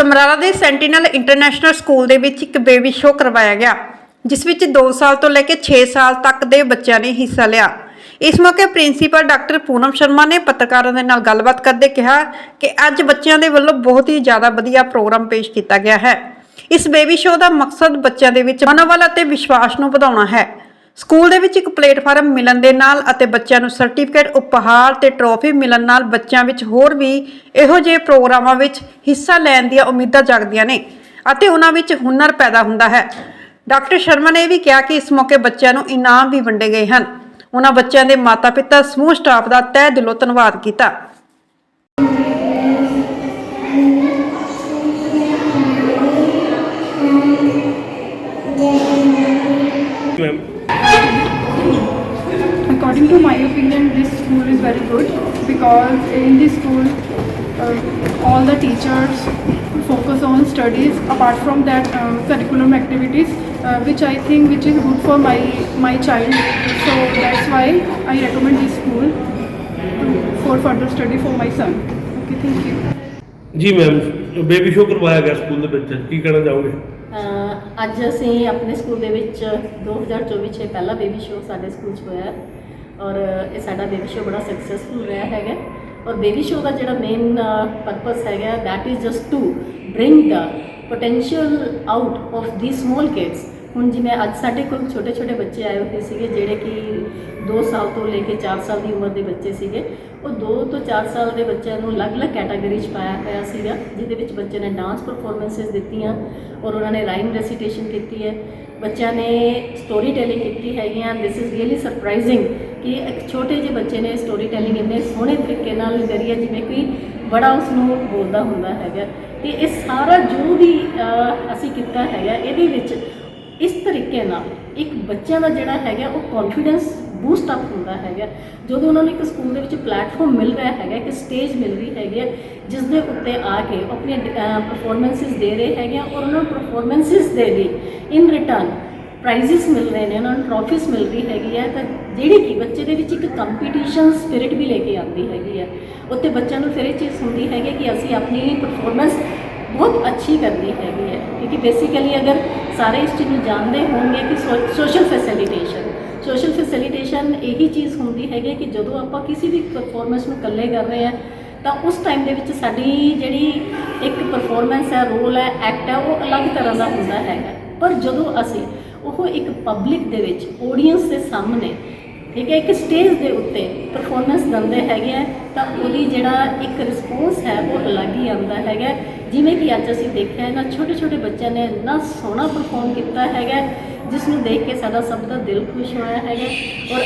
ਸਮਰਾਲਾ ਦੇ sentinel international school ਦੇ ਵਿੱਚ ਇੱਕ ਬੇਬੀ ਸ਼ੋਅ ਕਰਵਾਇਆ ਗਿਆ, ਜਿਸ ਵਿੱਚ 2 ਸਾਲ ਤੋਂ ਲੈ ਕੇ 6 ਸਾਲ ਤੱਕ ਦੇ ਬੱਚਿਆਂ ਨੇ ਹਿੱਸਾ ਲਿਆ। ਇਸ ਮੌਕੇ ਪ੍ਰਿੰਸੀਪਲ ਡਾਕਟਰ ਪੂਨਮ ਸ਼ਰਮਾ ਨੇ ਪੱਤਰਕਾਰਾਂ ਦੇ ਨਾਲ ਗੱਲਬਾਤ ਕਰਦੇ ਕਿਹਾ ਕਿ ਅੱਜ ਬੱਚਿਆਂ ਦੇ ਵੱਲੋਂ ਬਹੁਤ ਹੀ ਜ਼ਿਆਦਾ ਵਧੀਆ ਪ੍ਰੋਗਰਾਮ ਪੇਸ਼ ਕੀਤਾ ਗਿਆ ਹੈ। ਇਸ ਬੇਬੀ ਸ਼ੋਅ ਦਾ ਮਕਸਦ ਬੱਚਿਆਂ ਦੇ ਵਿੱਚ ਮਨੋਬਲ ਅਤੇ ਵਿਸ਼ਵਾਸ ਨੂੰ ਵਧਾਉਣਾ ਹੈ। ਸਕੂਲ ਦੇ ਵਿੱਚ ਇੱਕ ਪਲੇਟਫਾਰਮ ਮਿਲਣ ਦੇ ਨਾਲ ਅਤੇ ਬੱਚਿਆਂ ਨੂੰ ਸਰਟੀਫਿਕੇਟ, ਉਪਹਾਰ ਤੇ ਟਰੋਫੀ ਮਿਲਣ ਨਾਲ ਬੱਚਿਆਂ ਵਿੱਚ ਹੋਰ ਵੀ ਇਹੋ ਜਿਹੇ ਪ੍ਰੋਗਰਾਮਾਂ ਵਿੱਚ ਹਿੱਸਾ ਲੈਣ ਦੀਆਂ ਉਮੀਦਾਂ ਜਾਗਦੀਆਂ ਨੇ ਅਤੇ ਉਹਨਾਂ ਵਿੱਚ ਹੁਨਰ ਪੈਦਾ ਹੁੰਦਾ ਹੈ। ਡਾਕਟਰ ਸ਼ਰਮਾ ਨੇ ਇਹ ਵੀ ਕਿਹਾ ਕਿ ਇਸ ਮੌਕੇ ਬੱਚਿਆਂ ਨੂੰ ਇਨਾਮ ਵੀ ਵੰਡੇ ਗਏ ਹਨ। ਉਹਨਾਂ ਬੱਚਿਆਂ ਦੇ ਮਾਤਾ-ਪਿਤਾ, ਸਮੂਹ ਸਟਾਫ ਦਾ ਤਹਿ ਦਿਲੋਂ ਧੰਨਵਾਦ ਕੀਤਾ। Ma'am According to my opinion, this school is very good because in this school, uh, all the teachers focus on studies. Apart from that, uh, curriculum activities, uh, which I think which is good for my my child. So that's why I recommend this school to, for further study for my son. Okay, thank you. ਜੀ ma'am baby show ਕਰਵਾਇਆ ਗਿਆ school ਦੇ ਵਿੱਚ ਕੀ ਕਹਿਣਾ ਚਾਹੋਗੇ ਅਹ ਅੱਜ ਅਸੀਂ ਆਪਣੇ ਸਕੂਲ ਦੇ ਵਿੱਚ 2024 'ਚ ਪਹਿਲਾ ਬੇਬੀ ਸ਼ੋਅ ਸਾਡੇ ਸਕੂਲ 'ਚ ਹੋਇਆ ਔਰ ਇਹ ਸਾਡਾ ਬੇਬੀ ਸ਼ੋਅ ਬੜਾ ਸਕਸੈਸਫੁਲ ਰਿਹਾ ਹੈਗਾ। ਔਰ ਬੇਬੀ ਸ਼ੋਅ ਦਾ ਜਿਹੜਾ ਮੇਨ ਪਰਪਸ ਹੈਗਾ, that is just to bring the potential out of the small kids. ਹੁਣ ਜਿਵੇਂ ਅੱਜ ਸਾਡੇ ਕੋਲ ਛੋਟੇ ਛੋਟੇ ਬੱਚੇ ਆਏ ਹੋਏ ਸੀਗੇ, ਜਿਹੜੇ ਕਿ 2 ਸਾਲ ਤੋਂ ਲੈ ਕੇ 4 ਸਾਲ ਦੀ ਉਮਰ ਦੇ ਬੱਚੇ ਸੀਗੇ। ਉਹ 2 ਤੋਂ 4 ਸਾਲ ਦੇ ਬੱਚਿਆਂ ਨੂੰ ਅਲੱਗ-ਅਲੱਗ ਕੈਟਾਗਰੀ 'ਚ ਪਾਇਆ ਹੋਇਆ ਸੀਗਾ, ਜਿਹਦੇ ਵਿੱਚ ਬੱਚੇ ਨੇ ਡਾਂਸ ਪਰਫਾਰਮੈਂਸਸ ਦਿੱਤੀਆਂ ਔਰ ਉਹਨਾਂ ਨੇ ਰਾਈਮ ਰੈਸੀਟੇਸ਼ਨ ਕੀਤੀ ਹੈ। ਬੱਚਿਆਂ ਨੇ ਸਟੋਰੀ ਟੈਲਿੰਗ ਕੀਤੀ ਹੈਗੀ ਆ। ਦਿਸ ਇਜ਼ ਰੀਅਲੀ ਸਰਪ੍ਰਾਈਜ਼ਿੰਗ ਕਿ ਇੱਕ ਛੋਟੇ ਜਿਹੇ ਬੱਚੇ ਨੇ ਸਟੋਰੀ ਟੈਲਿੰਗ ਇੰਨੇ ਸੋਹਣੇ ਤਰੀਕੇ ਨਾਲ ਕਰੀ ਹੈ, ਜਿਵੇਂ ਕੋਈ ਬੜਾ ਉਸ ਨੂੰ ਬੋਲਦਾ ਹੁੰਦਾ ਹੈਗਾ। ਤੇ ਇਹ ਸਾਰਾ ਜੋ ਵੀ ਅਸੀਂ ਕੀਤਾ ਹੈਗਾ, ਇਹਦੇ ਵਿੱਚ ਇਸ ਤਰੀਕੇ ਨਾਲ ਇੱਕ ਬੱਚਿਆਂ ਦਾ ਜਿਹੜਾ ਹੈਗਾ, ਉਹ ਕੌਨਫੀਡੈਂਸ ਬੂਸਟ ਅਪ ਹੁੰਦਾ ਹੈਗਾ। ਜਦੋਂ ਉਹਨਾਂ ਨੂੰ ਇੱਕ ਸਕੂਲ ਦੇ ਵਿੱਚ ਪਲੇਟਫਾਰਮ ਮਿਲ ਰਿਹਾ ਹੈਗਾ ਕਿ ਸਟੇਜ ਮਿਲ ਰਹੀ ਹੈਗੀ ਹੈ ਜਿਸ ਦੇ ਉੱਤੇ ਆ ਕੇ ਉਹ ਆਪਣੀਆਂ ਪਰਫਾਰਮੈਂਸਿਸ ਦੇ ਰਹੇ ਹੈਗੇ ਆ ਔਰ ਉਹਨਾਂ ਨੂੰ ਪਰਫਾਰਮੈਂਸਿਸ ਦੇ ਲਈ ਇਨ ਰਿਟਰਨ ਪ੍ਰਾਈਜ਼ਸ ਮਿਲ ਰਹੇ ਨੇ, ਉਹਨਾਂ ਨੂੰ ਟਰੋਫੀਜ਼ ਮਿਲ ਰਹੀ ਹੈਗੀ ਹੈ। ਤਾਂ ਜਿਹੜੀ ਕਿ ਬੱਚੇ ਦੇ ਵਿੱਚ ਇੱਕ ਕੰਪੀਟੀਸ਼ਨ ਸਪਿਰਿਟ ਵੀ ਲੈ ਕੇ ਆਉਂਦੀ ਹੈਗੀ ਹੈ। ਉੱਤੇ ਬੱਚਿਆਂ ਨੂੰ ਫਿਰ ਇਹ ਚੀਜ਼ ਹੁੰਦੀ ਹੈਗੀ ਕਿ ਅਸੀਂ ਆਪਣੀ ਪਰਫਾਰਮੈਂਸ ਬਹੁਤ ਅੱਛੀ ਕਰਨੀ ਹੈਗੀ ਹੈ। ਕਿਉਂਕਿ ਬੇਸਿਕਲੀ ਅਗਰ ਸਾਰੇ ਇਸ ਚੀਜ਼ ਨੂੰ ਜਾਣਦੇ ਹੋਣਗੇ ਕਿ ਸੋਸ਼ਲ ਫੈਸਿਲਿਟੇਸ਼ਨ ਸੋਸ਼ਲ ਫੈਸਿਲਿਟੇਸ਼ਨ ਇਹੀ ਚੀਜ਼ ਹੁੰਦੀ ਹੈਗੀ ਕਿ ਜਦੋਂ ਆਪਾਂ ਕਿਸੇ ਵੀ ਪਰਫਾਰਮੈਂਸ ਨੂੰ ਇਕੱਲੇ ਕਰ ਰਹੇ ਹਾਂ, ਤਾਂ ਉਸ ਟਾਈਮ ਦੇ ਵਿੱਚ ਸਾਡੀ ਜਿਹੜੀ ਇੱਕ ਪਰਫਾਰਮੈਂਸ ਹੈ ਰੋਲ ਹੈ ਐਕਟ ਹੈ, ਉਹ ਅਲੱਗ ਤਰ੍ਹਾਂ ਦਾ ਹੁੰਦਾ ਹੈਗਾ। ਪਰ ਜਦੋਂ ਅਸੀਂ ਉਹ ਇੱਕ ਪਬਲਿਕ ਦੇ ਵਿੱਚ ਆਡੀਅנס ਦੇ ਸਾਹਮਣੇ ਠੀਕ ਹੈ, ਇੱਕ ਸਟੇਜ ਦੇ ਉੱਤੇ ਪਰਫਾਰਮੈਂਸ ਦਿੰਦੇ ਹੈਗੇ ਆ, ਤਾਂ ਉਹਦੀ ਜਿਹੜਾ ਇੱਕ ਰਿਸਪੌਂਸ ਹੈ, ਉਹ ਅਲੱਗ ਹੀ ਆਉਂਦਾ ਹੈਗਾ। ਜਿਵੇਂ ਕਿ ਅੱਜ ਅਸੀਂ ਦੇਖਿਆ, ਇਹਨਾਂ ਛੋਟੇ ਛੋਟੇ ਬੱਚਿਆਂ ਨੇ ਇੰਨਾ ਸੋਹਣਾ ਪਰਫਾਰਮ ਕੀਤਾ ਹੈਗਾ ਜਿਸ ਨੂੰ ਦੇਖ ਕੇ ਸਾਡਾ ਸਭ ਦਾ ਦਿਲ ਖੁਸ਼ ਹੋਇਆ ਹੈਗਾ। ਔਰ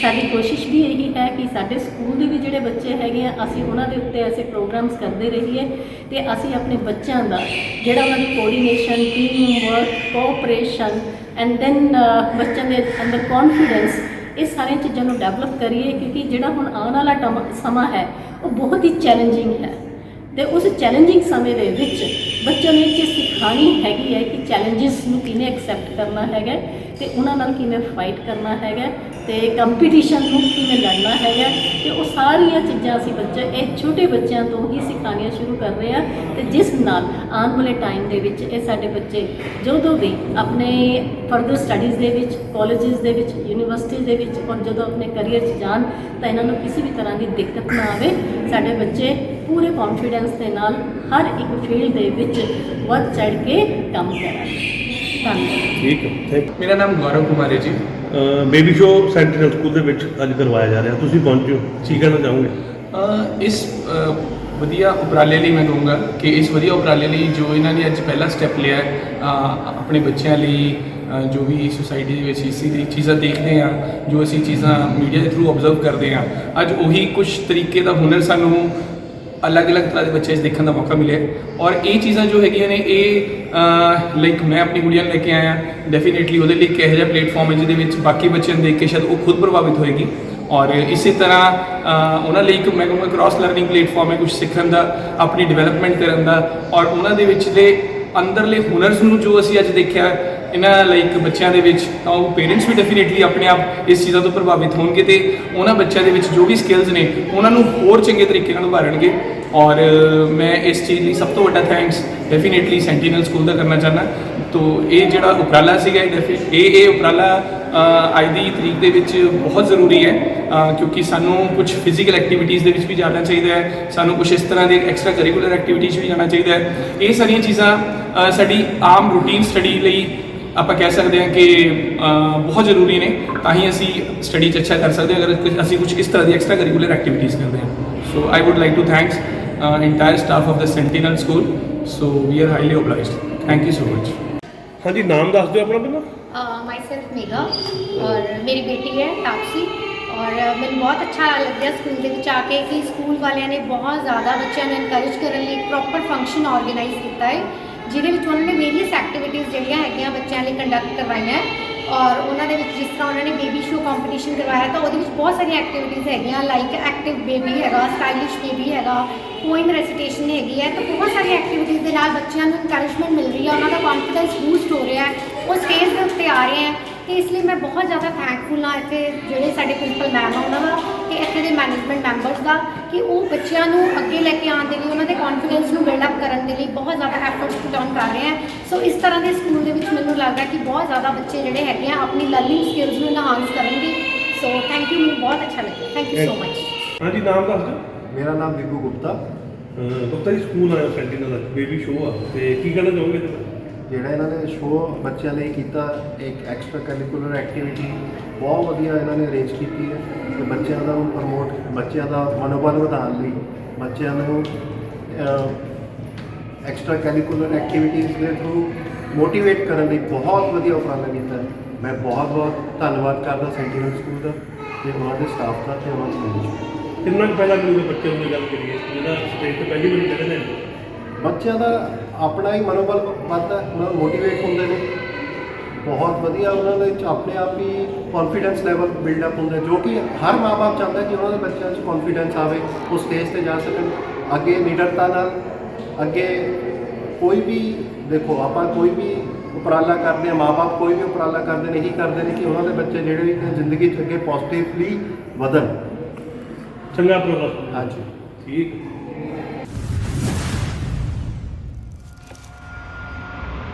ਸਾਡੀ ਕੋਸ਼ਿਸ਼ ਵੀ ਇਹੀ ਹੈ ਕਿ ਸਾਡੇ ਸਕੂਲ ਦੇ ਵੀ ਜਿਹੜੇ ਬੱਚੇ ਹੈਗੇ ਆ, ਅਸੀਂ ਉਹਨਾਂ ਦੇ ਉੱਤੇ ਐਸੇ ਪ੍ਰੋਗਰਾਮਸ ਕਰਦੇ ਰਹੀਏ ਤੇ ਅਸੀਂ ਆਪਣੇ ਬੱਚਿਆਂ ਦਾ ਜਿਹੜਾ ਉਹਨਾਂ ਦੀ coordination team work cooperation and then ਬੱਚਿਆਂ ਦੇ ਅੰਦਰ ਕੌਨਫੀਡੈਂਸ ਇਹ ਸਾਰੀਆਂ ਚੀਜ਼ਾਂ ਨੂੰ ਡਿਵੈਲਪ ਕਰੀਏ ਕਿਉਂਕਿ ਜਿਹੜਾ ਹੁਣ ਆਉਣ ਵਾਲਾ ਟਮ- ਸਮਾਂ ਹੈ, ਉਹ ਬਹੁਤ ਹੀ ਚੈਲੰਜਿੰਗ ਹੈ। ਤੇ ਉਸ ਚੈਲੰਜਿੰਗ ਸਮੇਂ ਦੇ ਵਿੱਚ ਬੱਚਿਆਂ ਨੂੰ ਇਹ ਚੀਜ਼ ਕਹਾਣੀ ਹੈਗੀ ਹੈ ਕਿ ਚੈਲੰਜਸ ਨੂੰ ਕਿਵੇਂ ਐਕਸੈਪਟ ਕਰਨਾ ਹੈਗਾ ਤੇ ਉਹਨਾਂ ਨਾਲ ਕਿਵੇਂ ਫਾਈਟ ਕਰਨਾ ਹੈਗਾ ਤੇ ਕੰਪੀਟੀਸ਼ਨ ਨੂੰ ਕਿਵੇਂ ਲੜਨਾ ਹੈਗਾ ਤੇ ਉਹ ਸਾਰੀਆਂ ਚੀਜ਼ਾਂ ਅਸੀਂ ਬੱਚੇ, ਇਹ ਛੋਟੇ ਬੱਚਿਆਂ ਤੋਂ ਹੀ ਸਿਖਾਉਣੀਆਂ ਸ਼ੁਰੂ ਕਰ ਰਹੇ ਆ ਤੇ ਜਿਸ ਨਾਲ ਆਉਣ ਵਾਲੇ ਟਾਈਮ ਦੇ ਵਿੱਚ ਇਹ ਸਾਡੇ ਬੱਚੇ ਜਦੋਂ ਵੀ ਆਪਣੇ ਫਰਦਰ ਸਟੱਡੀਜ਼ ਦੇ ਵਿੱਚ ਕਾਲਜਸ ਦੇ ਵਿੱਚ ਯੂਨੀਵਰਸਿਟੀ ਦੇ ਵਿੱਚ ਔਰ ਜਦੋਂ ਆਪਣੇ ਕੈਰੀਅਰ 'ਚ ਜਾਣ ਤਾਂ ਇਹਨਾਂ ਨੂੰ ਕਿਸੇ ਵੀ ਤਰ੍ਹਾਂ ਦੀ ਦਿੱਕਤ ਨਾ ਆਵੇ, ਸਾਡੇ ਬੱਚੇ ਪੂਰੇ ਕੌਨਫੀਡੈਂਸ ਦੇ ਨਾਲ ਹਰ ਇੱਕ ਫੀਲਡ ਦੇ ਵਿੱਚ ਵੱਧ ਚੜ ਕੇ ਕੰਮ ਧੰਨਵਾਦ। ਠੀਕ ਹੈ ਥੈਂਕ ਮੇਰਾ ਨਾਮ ਗੌਰਵ ਕੁਮਾਰ ਹੈ ਜੀ। ਬੇਬੀ ਸ਼ੋਅ ਸੈਂਟੀਨਲ ਸਕੂਲ ਦੇ ਵਿੱਚ ਅੱਜ ਕਰਵਾਇਆ ਜਾ ਰਿਹਾ। ਤੁਸੀਂ ਪਹੁੰਚੋ ਕੀ ਕਹਿਣਾ ਚਾਹੋਗੇ? ਅ, ਇਸ ਅ, ਵਧੀਆ ਉਪਰਾਲੇ ਲਈ ਮੈਂ ਕਹੂੰਗਾ ਕਿ ਇਸ ਵਧੀਆ ਉਪਰਾਲੇ ਲਈ ਜੋ ਇਹਨਾਂ ਨੇ ਅੱਜ ਪਹਿਲਾ ਸਟੈਪ ਲਿਆ ਹੈ ਅ, ਆਪਣੇ ਬੱਚਿਆਂ ਲਈ ਅ, ਜੋ ਵੀ ਸੁਸਾਇਟੀ ਦੇ ਵਿੱਚ ਇਸੀ ਦੀ ਚੀਜ਼ਾਂ ਦੇਖਦੇ ਆ ਜੋ ਅਸੀਂ ਚੀਜ਼ਾਂ ਮੀਡੀਆ ਦੇ ਥਰੂ ਆਬਜ਼ਰਵ ਕਰਦੇ ਆ ਅੱਜ ਉਹੀ ਕੁਝ ਤਰੀਕੇ ਦਾ ਹੁਨਰ ਸਾਨੂੰ ਅਲੱਗ-ਅਲੱਗ ਤਰ੍ਹਾਂ ਦੇ ਬੱਚੇ 'ਚ ਦੇਖਣ ਦਾ ਮੌਕਾ ਮਿਲਿਆ ਔਰ ਇਹ ਚੀਜ਼ਾਂ ਜੋ ਹੈਗੀਆਂ ਨੇ, ਇਹ ਲਾਈਕ ਮੈਂ ਆਪਣੀ ਕੁੜੀਆਂ ਨੂੰ ਲੈ ਕੇ ਆਇਆ। ਡੈਫੀਨੇਟਲੀ ਉਹਦੇ ਲਈ ਇੱਕ ਇਹੋ ਜਿਹਾ ਪਲੇਟਫਾਰਮ ਹੈ ਜਿਹਦੇ ਵਿੱਚ ਬਾਕੀ ਬੱਚਿਆਂ ਨੂੰ ਦੇਖ ਕੇ ਸ਼ਾਇਦ ਉਹ ਖੁਦ ਪ੍ਰਭਾਵਿਤ ਹੋਏਗੀ। ਔਰ ਇਸੇ ਤਰ੍ਹਾਂ ਉਹਨਾਂ ਲਈ ਇੱਕ ਮੈਂ ਕਹੂੰਗਾ ਕ੍ਰਾਸ ਲਰਨਿੰਗ ਪਲੇਟਫਾਰਮ ਹੈ ਕੁਝ ਸਿੱਖਣ ਦਾ, ਆਪਣੀ ਡਿਵੈਲਪਮੈਂਟ ਕਰਨ ਦਾ। ਔਰ ਉਹਨਾਂ ਦੇ ਵਿੱਚ ਦੇ ਅੰਦਰਲੇ ਹੁਨਰਸ ਨੂੰ ਜੋ ਅਸੀਂ ਅੱਜ ਦੇਖਿਆ ਇਹਨਾਂ ਲਾਈਕ ਬੱਚਿਆਂ ਦੇ ਵਿੱਚ ਤਾਂ ਉਹ ਪੇਰੈਂਟਸ ਵੀ ਡੈਫੀਨੇਟਲੀ ਆਪਣੇ ਆਪ ਇਸ ਚੀਜ਼ਾਂ ਤੋਂ ਪ੍ਰਭਾਵਿਤ ਹੋਣਗੇ ਤੇ ਉਹਨਾਂ ਬੱਚਿਆਂ ਦੇ ਵਿੱਚ ਜੋ ਵੀ ਸਕਿੱਲਸ ਨੇ, ਉਹਨਾਂ ਨੂੰ ਹੋਰ ਚੰਗੇ ਤਰੀਕੇ ਨਾਲ ਉਭਾਰਨਗੇ ਔਰ ਮੈਂ ਇਸ ਚੀਜ਼ ਲਈ ਸਭ ਤੋਂ ਵੱਡਾ ਥੈਂਕਸ ਡੈਫੀਨੇਟਲੀ ਸੈਂਟੀਨਲ ਸਕੂਲ ਦਾ ਕਰਨਾ ਚਾਹੁੰਦਾ। ਤੋ ਇਹ ਜਿਹੜਾ ਉਪਰਾਲਾ ਸੀਗਾ, ਇਹ defi- ਇਹ ਇਹ ਉਪਰਾਲਾ ਅੱਜ ਦੀ ਤਰੀਕ ਦੇ ਵਿੱਚ ਬਹੁਤ ਜ਼ਰੂਰੀ ਹੈ ਕਿਉਂਕਿ ਸਾਨੂੰ ਕੁਝ ਫਿਜ਼ੀਕਲ ਐਕਟੀਵਿਟੀਜ਼ ਦੇ ਵਿੱਚ ਵੀ ਜਾਣਾ ਚਾਹੀਦਾ ਹੈ, ਸਾਨੂੰ ਕੁਝ ਇਸ ਤਰ੍ਹਾਂ ਦੇ ਐਕਸਟਰਾ ਕਰਿਕੂਲਰ ਐਕਟੀਵਿਟੀਜ਼ ਵੀ ਜਾਣਾ ਚਾਹੀਦਾ ਹੈ। ਇਹ ਸਾਰੀਆਂ ਚੀਜ਼ਾਂ ਸਾਡੀ ਆਮ ਰੂਟੀਨ ਸਟੱਡੀ ਲਈ ਆਪਾਂ ਕਹਿ ਸਕਦੇ ਹਾਂ ਕਿ ਬਹੁਤ ਜ਼ਰੂਰੀ ਨੇ ਤਾਂ ਹੀ ਅਸੀਂ ਸਟੱਡੀ 'ਚ ਅੱਛਾ ਕਰ ਸਕਦੇ ਹਾਂ ਅਗਰ ਅਸੀਂ ਕੁਝ ਇਸ ਤਰ੍ਹਾਂ ਦੀ ਐਕਸਟਰਾ ਕਰਿਕੂਲਰ ਐਕਟੀਵਿਟੀਜ਼ ਕਰਦੇ ਹਾਂ। So I would like to thanks entire staff of the Sentinel school so we are highly obliged thank you so much ਹਾਂਜੀ ਨਾਮ ਦੱਸ ਦਿਓ ਆਪਣਾ ਪਹਿਲਾਂ। ਮਾਈ ਸੈਲਫ ਮੇਗਾ ਔਰ ਮੇਰੀ ਬੇਟੀ ਹੈ ਤਾਪਸੀ ਔਰ ਮੈਨੂੰ ਬਹੁਤ ਅੱਛਾ ਲੱਗਿਆ ਸਕੂਲ ਦੇ ਵਿੱਚ ਆ ਕੇ ਕਿ ਸਕੂਲ ਵਾਲਿਆਂ ਨੇ ਬਹੁਤ ਜ਼ਿਆਦਾ ਬੱਚਿਆਂ ਨੂੰ ਇਨਕਰੇਜ ਕਰਨ ਲਈ ਇੱਕ ਪ੍ਰੋਪਰ ਫੰਕਸ਼ਨ ਆਰਗੇਨਾਈਜ਼ ਕੀਤਾ ਹੈ। ਜਿਹਦੇ ਵਿੱਚ ਉਹਨਾਂ ਨੇ ਵੇਰੀਅਸ ਐਕਟੀਵਿਟੀਜ਼ ਜਿਹੜੀਆਂ ਹੈਗੀਆਂ ਬੱਚਿਆਂ ਲਈ ਕੰਡਕਟ ਕਰਵਾਈਆਂ ਔਰ ਉਹਨਾਂ ਦੇ ਵਿੱਚ ਜਿਸ ਤਰ੍ਹਾਂ ਉਹਨਾਂ ਨੇ ਬੇਬੀ ਸ਼ੋ ਕੰਪੀਟੀਸ਼ਨ ਕਰਵਾਇਆ, ਤਾਂ ਉਹਦੇ ਵਿੱਚ ਬਹੁਤ ਸਾਰੀਆਂ ਐਕਟੀਵਿਟੀਜ਼ ਹੈਗੀਆਂ ਲਾਈਕ ਐਕਟਿਵ ਬੇਬੀ ਹੈਗਾ ਸਟਾਈਲਿਸ਼ ਬੇਬੀ ਹੈਗਾ ਪੋਇਮ ਰੈਸੀਟੇਸ਼ਨ ਹੈਗੀ ਹੈ, ਤਾਂ ਬਹੁਤ ਸਾਰੀਆਂ ਐਕਟੀਵਿਟੀਜ਼ ਦੇ ਨਾਲ ਬੱਚਿਆਂ ਨੂੰ ਇਨਕਰੇਜਮੈਂਟ ਮਿਲ ਰਹੀ ਹੈ, ਉਹਨਾਂ ਦਾ ਕੌਨਫੀਡੈਂਸ ਬੂਸਟ ਹੋ ਰਿਹਾ ਹੈ, ਉਹ ਸਟੇਜ ਦੇ ਉੱਤੇ ਆ ਰਹੇ ਹੈ। ਤੇ ਇਸ ਲਈ ਮੈਂ ਬਹੁਤ ਜ਼ਿਆਦਾ ਥੈਂਕਫੁਲ ਹਾਂ ਇੱਥੇ ਜਿਹੜੇ ਸਾਡੇ ਪ੍ਰਿੰਸੀਪਲ ਮੈਮ ਆ ਉਹਨਾਂ ਦਾ ਤੇ ਇੱਥੇ ਦੇ ਮੈਨੇਜਮੈਂਟ ਮੈਂਬਰਸ ਦਾ ਕਿ ਉਹ ਬੱਚਿਆਂ ਨੂੰ ਅੱਗੇ ਲੈ ਕੇ ਆਉਣ ਦੇ ਲਈ ਉਹਨਾਂ ਦੇ ਕੌਨਫੀਡੈਂਸ ਨੂੰ ਬਿਲਡ ਅਪ ਕਰਨ ਦੇ ਲਈ ਬਹੁਤ ਜ਼ਿਆਦਾ ਐਫਰਟਸ ਪੁੱਟ ਆਨ ਕਰ ਰਹੇ ਹੈ ਸੋ ਇਸ ਤਰ੍ਹਾਂ ਦੇ ਸਕੂਲ ਦੇ ਵਿੱਚ ਮੈਨੂੰ ਲੱਗਦਾ ਕਿ ਬਹੁਤ ਜ਼ਿਆਦਾ ਬੱਚੇ ਜਿਹੜੇ ਹੈਗੇ ਆ ਆਪਣੀ ਲਰਨਿੰਗ ਸਕਿੱਲਸ ਨੂੰ ਇਨਹਾਂਸ ਕਰਨਗੇ। ਸੋ ਥੈਂਕ ਯੂ ਮੈਨੂੰ ਬਹੁਤ ਅੱਛਾ ਲੱਗਿਆ। ਥੈਂਕ ਯੂ ਸੋ ਮਚ ਹਾਂਜੀ ਨਾਮ ਦੱਸ ਦਿਓ। ਮੇਰਾ ਨਾਮ ਵਿਭੂ ਗੁਪਤਾ। ਗੁਪਤਾ ਜੀ ਸਕੂਲ ਆਇਆ ਸੈਂਟੀਨਲ ਦਾ ਬੇਬੀ ਸ਼ੋਅ ਆ। ਤੇ ਕੀ ਕਹਿਣਾ ਚਾਹੋਗੇ ਬਾਰੇ? ਜਿਹੜਾ ਇਹਨਾਂ ਨੇ ਸ਼ੋਅ ਬੱਚਿਆਂ ਲਈ ਕੀਤਾ, ਇੱਕ ਐਕਸਟਰਾ ਕਰਿਕੂਲਰ ਐਕਟੀਵਿਟੀ ਬਹੁਤ ਵਧੀਆ ਇਹਨਾਂ ਨੇ ਅਰੇਂਜ ਕੀਤੀ ਹੈ ਤੇ ਬੱਚਿਆਂ ਦਾ ਪ੍ਰਮੋਟ ਬੱਚਿਆਂ ਦਾ ਮਨੋਬਲ ਵਧਾਉਣ ਲਈ ਬੱਚਿਆਂ ਨੂੰ ਐਕਸਟਰਾ ਕਰਿਕੂਲਰ ਐਕਟੀਵਿਟੀਜ਼ ਦੇ ਥਰੂ ਮੋਟੀਵੇਟ ਕਰਨ ਲਈ ਬਹੁਤ ਵਧੀਆ ਉਪਰਾਲਾ ਕੀਤਾ ਮੈਂ ਬਹੁਤ ਬਹੁਤ ਧੰਨਵਾਦ ਕਰਦਾ ਸੈਂਟੀਨਲ ਸਕੂਲ ਦਾ ਤੇ ਉਹਨਾਂ ਦੇ ਸਟਾਫ ਦਾ ਤੇ ਉਹਨਾਂ ਦੇ ਮੈਨੇਜਮੈਂਟ ਕਿੰਨਾ ਕੁ ਫਾਇਦਾ ਮਿਲੂਗਾ ਬੱਚਿਆਂ ਨੂੰ ਗੱਲ ਕਰੀਏ, ਜਿਹੜਾ ਸਟੇਜ ਤੇ ਪਹਿਲੀ ਵਾਰੀ ਚੜ੍ਹਦੇ ਨੇ ਬੱਚਿਆਂ ਦਾ ਆਪਣਾ ਹੀ ਮਨੋਬਲ ਵੱਧਦਾ ਉਹਨਾਂ ਮੋਟੀਵੇਟ ਹੁੰਦੇ ਨੇ। ਬਹੁਤ ਵਧੀਆ ਉਹਨਾਂ ਦੇ ਵਿੱਚ ਆਪਣੇ ਆਪ ਹੀ ਕੌਨਫੀਡੈਂਸ ਲੈਵਲ ਬਿਲਡ ਅਪ ਹੁੰਦਾ ਜੋ ਕਿ ਹਰ ਮਾਪੇ ਚਾਹੁੰਦਾ ਕਿ ਉਹਨਾਂ ਦੇ ਬੱਚਿਆਂ 'ਚ ਕੌਨਫੀਡੈਂਸ ਆਵੇ ਉਹ ਸਟੇਜ ਤੇ ਜਾ ਸਕਣ। ਅੱਗੇ ਨਿਡਰਤਾ ਨਾਲ ਅੱਗੇ ਕੋਈ ਵੀ ਦੇਖੋ ਆਪਾਂ ਕੋਈ ਵੀ ਉਪਰਾਲਾ ਕਰਦੇ ਆ ਮਾਪੇ ਕੋਈ ਵੀ ਉਪਰਾਲਾ ਕਰਦੇ ਨੇ ਇਹੀ ਕਰਦੇ ਨੇ ਕਿ ਉਹਨਾਂ ਦੇ ਬੱਚੇ ਜਿਹੜੇ ਵੀ ਨੇ ਜ਼ਿੰਦਗੀ 'ਚ ਅੱਗੇ ਪੋਜ਼ਿਟਿਵਲੀ ਵਧਣ। ਚੰਗਾ ਪ੍ਰੋਗਰਾਮ ਹਾਂਜੀ। ਠੀਕ।